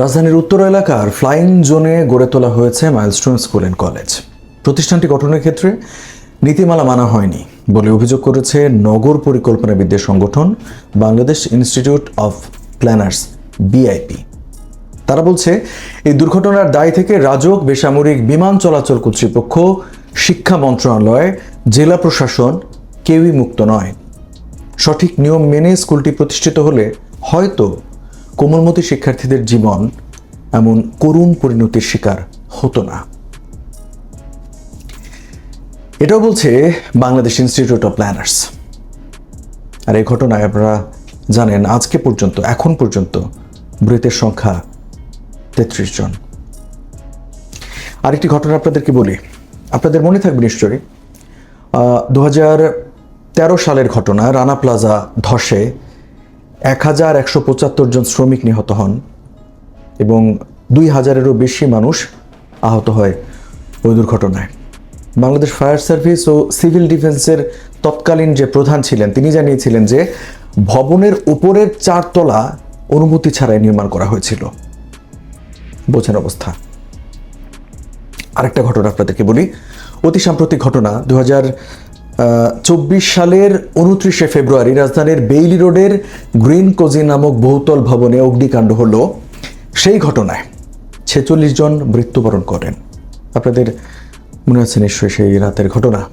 রাজধানীর উত্তর এলাকার ফ্লাইং জোনে গড়ে তোলা হয়েছে মাইলস্টোন স্কুল অ্যান্ড কলেজ। প্রতিষ্ঠানটি গঠনের ক্ষেত্রে নীতিমালা মানা হয়নি বলে অভিযোগ করেছে নগর পরিকল্পনাবিদদের সংগঠন, Bangladesh institute of planners, BIP. তারা বলছে, এই দুর্ঘটনার দায় থেকে রাজক বেসামরিক বিমান চলাচল কর্তৃপক্ষ, শিক্ষা মন্ত্রণালয়, জেলা প্রশাসন কেউই মুক্ত নয়। সঠিক নিয়ম মেনে স্কুলটি প্রতিষ্ঠিত হলে হয়তো কোমলমতি শিক্ষার্থীদের জীবন এমন করুণ পরিণতির শিকার হতো না। এটাও বলছে বাংলাদেশ ইনস্টিটিউট অফ প্ল্যানার্স আর এই ঘটনায় আপনারা জানেন, আজকে পর্যন্ত, এখন পর্যন্ত মৃতের সংখ্যা তেত্রিশ জন। আরেকটি ঘটনা আপনাদেরকে বলি। আপনাদের মনে থাকবে নিশ্চয়ই। দু সালের ঘটনা, রানা প্লাজা ধসে এক হাজার একশো পঁচাত্তর জন শ্রমিক নিহত হন এবং দুই হাজারেরও বেশি মানুষ আহত হয় ওই দুর্ঘটনায়। বাংলাদেশ ফায়ার সার্ভিস ও সিভিল ডিফেন্সের তৎকালীন যে প্রধান ছিলেন, তিনি জানিয়েছিলেন যে ভবনের উপরের চারতলা অনুমতি ছাড়াই নির্মাণ করা হয়েছিল। বোঝেন অবস্থা। আরেকটা ঘটনা আপনাদেরকে বলি। অতি সাম্প্রতিক ঘটনা দু হাজার চব্বিশ সালের উনত্রিশে ফেব্রুয়ারি রাজধানীর বেইলি রোডের গ্রিন কোজি নামক বহুতল ভবনে অগ্নিকাণ্ড হলো। সেই ঘটনায় ছেচল্লিশ জন মৃত্যুবরণ করেন। আপনাদের মনে আছে নিশ্চয়ই সেই রাতের ঘটনা।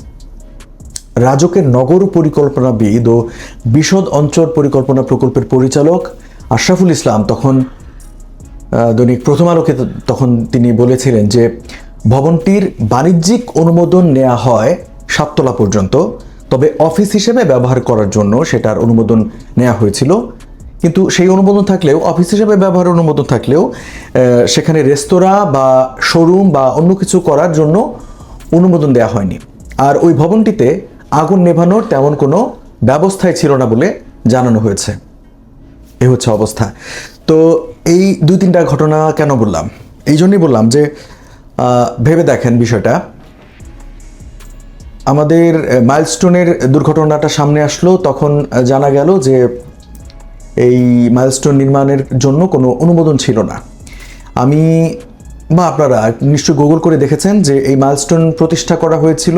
রাজকের নগর পরিকল্পনাবিদ ও বিশদ অঞ্চল পরিকল্পনা প্রকল্পের পরিচালক আশরাফুল ইসলাম তখন দৈনিক প্রথম আলোকে তখন তিনি বলেছিলেন যে ভবনটির বাণিজ্যিক অনুমোদন নেওয়া হয় সাততলা পর্যন্ত। তবে অফিস হিসেবে ব্যবহার করার জন্য সেটার অনুমোদন নেওয়া হয়েছিল। কিন্তু সেই অনুমোদন থাকলেও, অফিস হিসেবে ব্যবহার অনুমোদন থাকলেও সেখানে রেস্তোরাঁ বা শোরুম বা অন্য কিছু করার জন্য অনুমোদন দেওয়া হয়নি। আর ওই ভবনটিতে আগুন নেভানোর তেমন কোনো ব্যবস্থাই ছিল না বলে জানানো হয়েছে। এ হচ্ছে অবস্থা। তো এই দুই তিনটা ঘটনা কেন বললাম? এই জন্যই বললাম যে ভেবে দেখেন বিষয়টা। আমাদের মাইলস্টোনের দুর্ঘটনাটা সামনে আসলো, তখন জানা গেল যে এই মাইলস্টোন নির্মাণের জন্য কোনো অনুমোদন ছিল না। আমি বা আপনারা নিশ্চয় গুগল করে দেখেছেন যে এই মাইলস্টোন প্রতিষ্ঠা করা হয়েছিল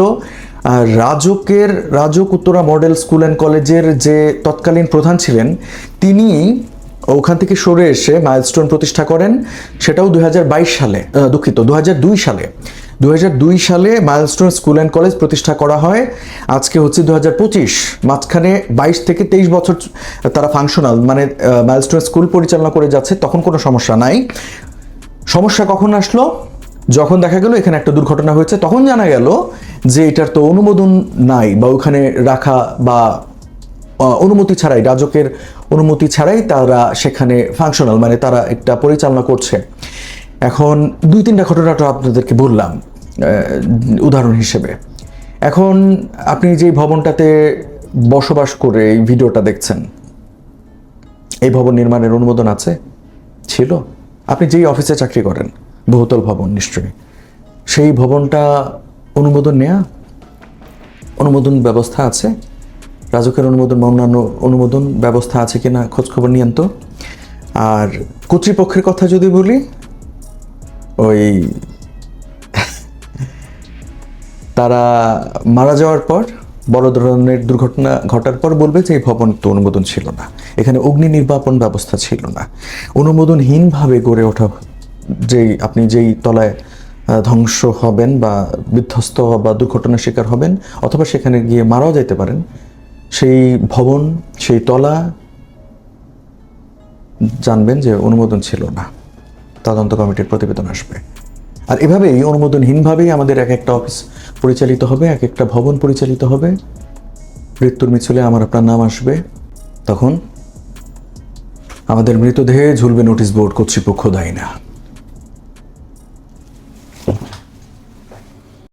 রাজকের, Rajuk Uttara model school and কলেজের যে তৎকালীন প্রধান ছিলেন, তিনি ওখান থেকে সরে এসে মাইলস্টোন প্রতিষ্ঠা করেন, সেটাও দু হাজার বাইশ সালে দুঃখিত দু হাজার দুই সালে। দুই হাজার দুই সালে মাইলস্টোন স্কুল অ্যান্ড কলেজ প্রতিষ্ঠা করা হয়। আজকে হচ্ছে দু হাজার পঁচিশ, মাঝখানে বাইশ থেকে তেইশ বছর তারা ফাংশনাল মানে মাইলস্টোন স্কুল পরিচালনা করে যাচ্ছে, তখন কোনো সমস্যা নাই। সমস্যা কখন আসলো? যখন দেখা গেল এখানে একটা দুর্ঘটনা হয়েছে, তখন জানা গেল যে এটার তো অনুমোদন নাই বা ওখানে রাখা বা অনুমতি ছাড়াই, রাজকের অনুমতি ছাড়াই তারা সেখানে ফাংশনাল মানে তারা একটা পরিচালনা করছে। এখন দুই, তিনটা ঘটনাটা আপনাদেরকে বললাম উদাহরণ হিসেবে। এখন আপনি যে ভবনটাতে বসবাস করে এই ভিডিওটা দেখছেন, এই ভবন নির্মাণের অনুমোদন আছে? ছিল। আপনি যেই অফিসে চাকরি করেন, বহুতল ভবন নিশ্চয়ই, সেই ভবনটা অনুমোদন নেয়া? অনুমোদন ব্যবস্থা আছে? রাজকের অনুমোদন বা অন্যান্য অনুমোদন ব্যবস্থা আছে কিনা খোঁজ খবর নিয়েন আর কর্তৃপক্ষের কথা যদি বলি ওই তারা মারা যাওয়ার পর বড় ধরনের দুর্ঘটনা ঘটার পর বলবে যে এই ভবন তো অনুমোদন ছিল না। এখানে অগ্নি নির্বাপন ব্যবস্থা ছিল না। অনুমোদনহীনভাবে গড়ে ওঠা যেই আপনি যেই তলায় ধ্বংস হবেন বা বিধ্বস্ত বা দুর্ঘটনার শিকার হবেন অথবা সেখানে গিয়ে মারাও যেতে পারেন, সেই ভবন, সেই তলা জানবেন যে অনুমোদন ছিল না। তদন্ত কমিটির প্রতিবেদন আসবে। আর এভাবেই অনুমোদনহীনভাবেই আমাদের এক একটা অফিস পরিচালিত হবে, এক একটা ভবন পরিচালিত হবে। মৃত্যুর মিছিলে আমার আপনার নাম আসবে। তখন আমাদের মৃতদেহে ঝুলবে নোটিশ বোর্ড কর্তৃপক্ষ দায়ী না।